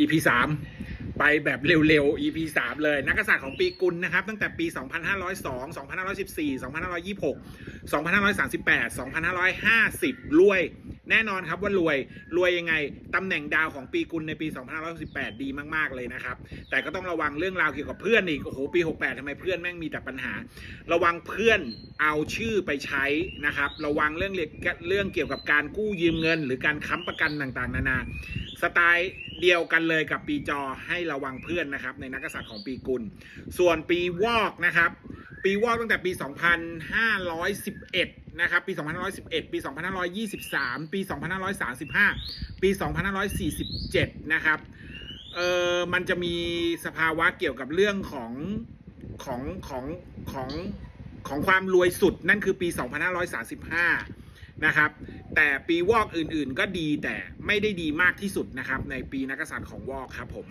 EP สามไปแบบเร็วๆ EP สามเลย นักกษัตริย์ของปีกุลนะครับ ตั้งแต่ปี 2502 2514 2526 2538 2550รวย แน่นอนครับว่ารวยรวยยังไงตำแหน่งดาวของปีกุลในปี 2518ดีมาก ๆ เลยนะครับ แต่ก็ต้องระวังเรื่องราวเกี่ยวกับเพื่อนอีก โอ้โห ปี 68ทำไมเพื่อนแม่งมีแต่ปัญหา ระวังเพื่อนเอาชื่อไปใช้นะครับ ระวังเรื่องเรื่องเกี่ยวกับการกู้ยืมเงิน หรือการค้ำประกันต่างๆ นานา สไตล์เดียวกันเลยกับปีจอให้ระวังเพื่อนนะครับในนักกษัตริย์ของปีกุล ส่วนปีวอกนะครับ ปีวอกตั้งแต่ปี 2511 นะครับ ปี 2511 ปี 2523 ปี 2535 ปี 2547 นะครับ เออมันจะมีสภาวะเกี่ยวกับเรื่องของของของของของความรวยสุดนั่นคือปี 2535 นะครับ แต่ปีวอกอื่นๆก็ดีแต่ไม่ได้ดีมากที่สุดนะครับ ในปีนักษัตริย์ของวอกครับผม